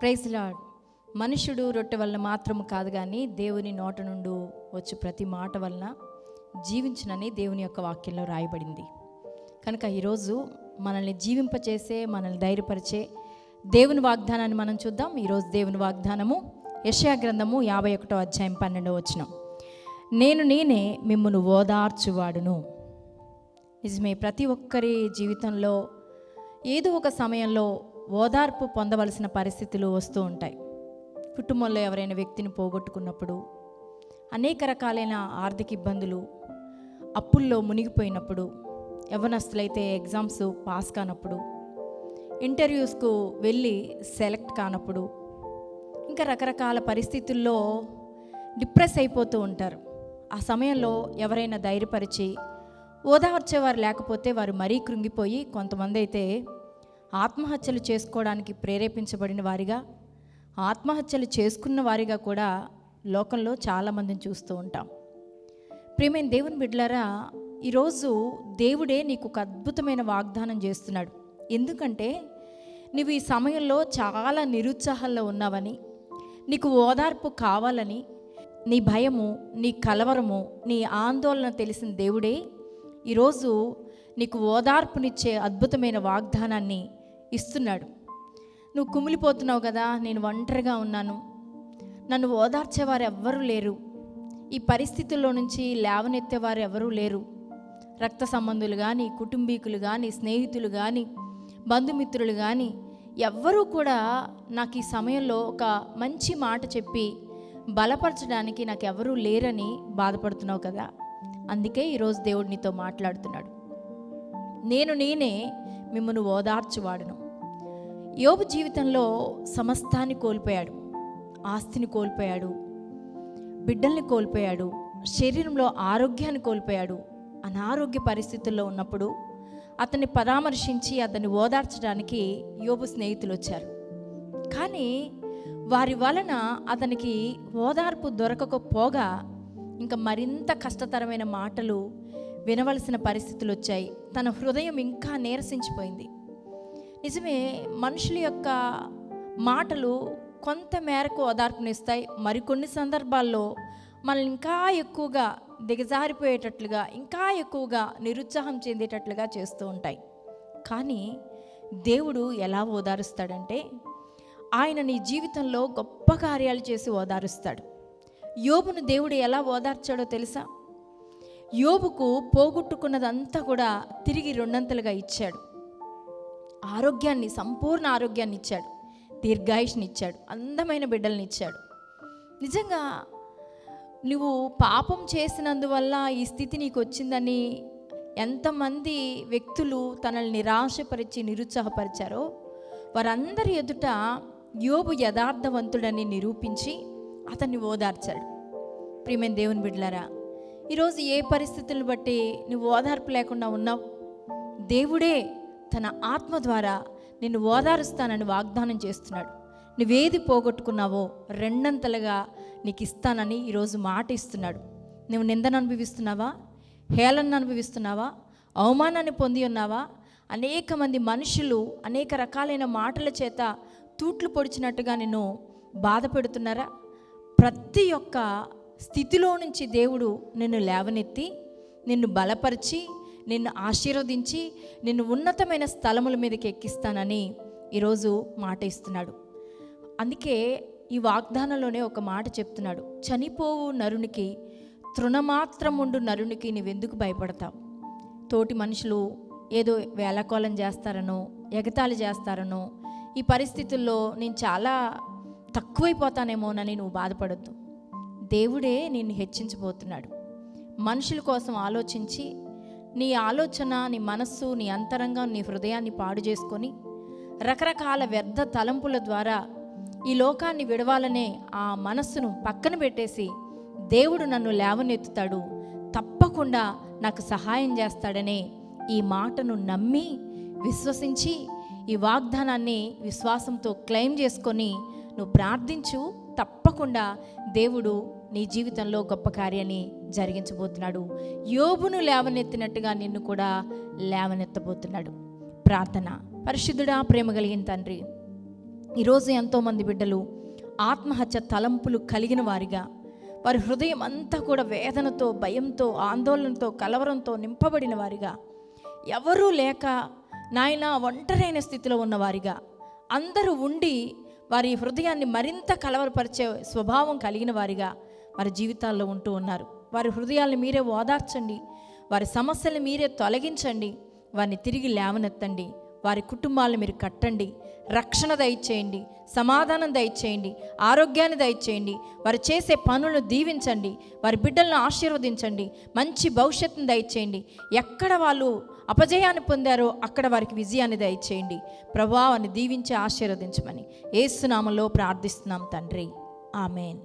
Praise lord మనుషుడు రొట్టె వలన మాత్రము కాదు కానీ దేవుని నోట నుండి వచ్చి ప్రతి మాట వలన జీవించునని దేవుని యొక్క వాక్యంలో రాయబడింది. కనుక ఈరోజు మనల్ని జీవింపచేసే మనల్ని ధైర్యపరిచే దేవుని వాగ్దానాన్ని మనం చూద్దాం. ఈరోజు దేవుని వాగ్దానము యశయా గ్రంథము యాభై ఒకటో అధ్యాయం పన్నెండో వచ్చిన నేను నేనే మిమ్మల్ని ఓదార్చువాడును. నిజమే ప్రతి ఒక్కరి జీవితంలో ఏదో ఒక సమయంలో ఓదార్పు పొందవలసిన పరిస్థితులు వస్తూ ఉంటాయి. కుటుంబంలో ఎవరైనా వ్యక్తిని పోగొట్టుకున్నప్పుడు అనేక రకాలైన ఆర్థిక ఇబ్బందులు అప్పుల్లో మునిగిపోయినప్పుడు యవనస్తులైతే ఎగ్జామ్స్ పాస్ కానప్పుడు ఇంటర్వ్యూస్కు వెళ్ళి సెలెక్ట్ కానప్పుడు ఇంకా రకరకాల పరిస్థితుల్లో డిప్రెస్ అయిపోతూ ఉంటారు. ఆ సమయంలో ఎవరైనా ధైర్యపరిచి ఓదార్చేవారు లేకపోతే వారు మరీ కృంగిపోయి కొంతమంది అయితే ఆత్మహత్యలు చేసుకోవడానికి ప్రేరేపించబడిన వారిగా ఆత్మహత్యలు చేసుకున్న వారిగా కూడా లోకంలో చాలామందిని చూస్తూ ఉంటాం. ప్రేమైన దేవుని బిడ్డలారా ఈరోజు దేవుడే నీకు ఒక అద్భుతమైన వాగ్దానం చేస్తున్నాడు. ఎందుకంటే నువ్వు ఈ సమయంలో చాలా నిరుత్సాహంలో ఉన్నావని నీకు ఓదార్పు కావాలని నీ భయము నీ కలవరము నీ ఆందోళన తెలిసిన దేవుడే ఈరోజు నీకు ఓదార్పునిచ్చే అద్భుతమైన వాగ్దానాన్ని ఇస్తున్నాడు. నువ్వు కుమిలిపోతున్నావు కదా నేను ఒంటరిగా ఉన్నాను. నన్ను ఓదార్చేవారు ఎవ్వరూ లేరు. ఈ పరిస్థితుల్లో నుంచి లేవనెత్తేవారు ఎవరూ లేరు. రక్త సంబంధులు కానీ కుటుంబీకులు కానీ స్నేహితులు కానీ బంధుమిత్రులు కానీ ఎవ్వరూ కూడా నాకు ఈ సమయంలో ఒక మంచి మాట చెప్పి బలపరచడానికి నాకు ఎవరూ లేరని బాధపడుతున్నావు కదా. అందుకే ఈరోజు దేవుడు నీతో మాట్లాడుతున్నాడు. నేను నేనే మిమ్మల్ని ఓదార్చువాడును. యోబు జీవితంలో సమస్తాన్ని కోల్పోయాడు. ఆస్తిని కోల్పోయాడు. బిడ్డల్ని కోల్పోయాడు. శరీరంలో ఆరోగ్యాన్ని కోల్పోయాడు. అనారోగ్య పరిస్థితుల్లో ఉన్నప్పుడు అతన్ని పరామర్శించి అతన్ని ఓదార్చడానికి యోబు స్నేహితులు వచ్చారు కానీ వారి వలన అతనికి ఓదార్పు దొరకకపోగా ఇంకా మరింత కష్టతరమైన మాటలు వినవలసిన పరిస్థితులు వచ్చాయి తన హృదయం ఇంకా నీరసించిపోయింది. నిజమే మనుషుల యొక్క మాటలు కొంత మేరకు ఓదార్పునిస్తాయి మరికొన్ని సందర్భాల్లో మనల్ని ఇంకా ఎక్కువగా దిగజారిపోయేటట్లుగా ఇంకా ఎక్కువగా నిరుత్సాహం చెందేటట్లుగా చేస్తూ ఉంటాయి. కానీ దేవుడు ఎలా ఓదారుస్తాడంటే ఆయన నీ జీవితంలో గొప్ప కార్యాలు చేసి ఓదారుస్తాడు. యోబును దేవుడు ఎలా ఓదార్చాడో తెలుసా? యోబుకు పోగొట్టుకున్నదంతా కూడా తిరిగి రెండంతలుగా ఇచ్చాడు. ఆరోగ్యాన్ని సంపూర్ణ ఆరోగ్యాన్ని ఇచ్చాడు. దీర్ఘాయుష్నిచ్చాడు. అందమైన బిడ్డల్ని ఇచ్చాడు నిజంగా నువ్వు పాపం చేసినందువల్ల ఈ స్థితి నీకు వచ్చిందని ఎంతమంది వ్యక్తులు తనల్ని నిరాశపరిచి నిరుత్సాహపరిచారో వారందరి ఎదుట యోబు యథార్థవంతుడని నిరూపించి అతన్ని ఓదార్చాడు. ప్రియమైన దేవుని బిడ్డలారా ఈరోజు ఏ పరిస్థితులను బట్టి నువ్వు ఓదార్పు లేకుండా ఉన్నావు? దేవుడే తన ఆత్మ ద్వారా నిన్ను ఓదారుస్తానని వాగ్దానం చేస్తున్నాడు. నువ్వేది పోగొట్టుకున్నావో రెండంతలుగా నీకు ఇస్తానని ఈరోజు మాట ఇస్తున్నాడు. నువ్వు నిందను అనుభవిస్తున్నావా? హేళన అనుభవిస్తున్నావా? అవమానాన్ని పొంది ఉన్నావా? అనేక మంది మనుషులు అనేక రకాలైన మాటల చేత తూట్లు పొడిచినట్టుగా నిన్ను బాధ పెడుతున్నారా? ప్రతి ఒక్క స్థితిలో నుంచి దేవుడు నిన్ను లేవనెత్తి నిన్ను బలపరిచి నిన్ను ఆశీర్వదించి నిన్ను ఉన్నతమైన స్థలముల మీదకి ఎక్కిస్తానని ఈరోజు మాట ఇస్తున్నాడు. అందుకే ఈ వాగ్దానంలోనే ఒక మాట చెప్తున్నాడు. చనిపోవు నరునికి తృణమాత్రముండు నరునికి నువ్వెందుకు భయపడతావు? తోటి మనుషులు ఏదో వేలకోలం చేస్తారనో ఎగతాళి చేస్తారనో ఈ పరిస్థితుల్లో నేను చాలా తక్కువైపోతానేమోనని నువ్వు బాధపడద్దు. దేవుడే నిన్ను హెచ్చించబోతున్నాడు. మనుషుల కోసం ఆలోచించి నీ ఆలోచన నీ మనస్సు నీ అంతరంగం నీ హృదయాన్ని పాడు చేసుకొని రకరకాల వ్యర్థ తలంపుల ద్వారా ఈ లోకాన్ని విడవాలనే ఆ మనస్సును పక్కన పెట్టేసి దేవుడు నన్ను లేవనెత్తుతాడు. తప్పకుండా నాకు సహాయం చేస్తాడనే ఈ మాటను నమ్మి విశ్వసించి ఈ వాగ్దానాన్ని విశ్వాసంతో క్లెయిమ్ చేసుకొని నువ్వు ప్రార్థించు. తప్పకుండా దేవుడు నీ జీవితంలో గొప్ప కార్యాన్ని జరిగించబోతున్నాడు. యోబును లేవనెత్తినట్టుగా నిన్ను కూడా లేవనెత్తబోతున్నాడు. ప్రార్థన. పరిశుద్ధుడా ప్రేమ కలిగిన తండ్రి ఈరోజు ఎంతోమంది బిడ్డలు ఆత్మహత్య తలంపులు కలిగిన వారిగా వారి హృదయం అంతా కూడా వేదనతో భయంతో ఆందోళనతో కలవరంతో నింపబడిన వారిగా ఎవరూ లేక నాయన ఒంటరైన స్థితిలో ఉన్నవారిగా అందరూ ఉండి వారి హృదయాన్ని మరింత కలవరపరిచే స్వభావం కలిగిన వారిగా వారి జీవితాల్లో ఉంటూ ఉన్నారు. వారి హృదయాలను మీరే ఓదార్చండి. వారి సమస్యలు మీరే తొలగించండి. వారిని తిరిగి లేవనెత్తండి. వారి కుటుంబాలను మీరు కట్టండి. రక్షణ దయచేయండి. సమాధానం దయచేయండి. ఆరోగ్యాన్ని దయచేయండి. వారు చేసే పనులను దీవించండి. వారి బిడ్డలను ఆశీర్వదించండి. మంచి భవిష్యత్తును దయచేయండి. ఎక్కడ వాళ్ళు అపజయాన్ని పొందారో అక్కడ వారికి విజయాన్ని దయచేయండి. ప్రభావాన్ని దీవించి ఆశీర్వదించమని. ఏసునామలో ప్రార్థిస్తున్నాం తండ్రి. ఆమెన్.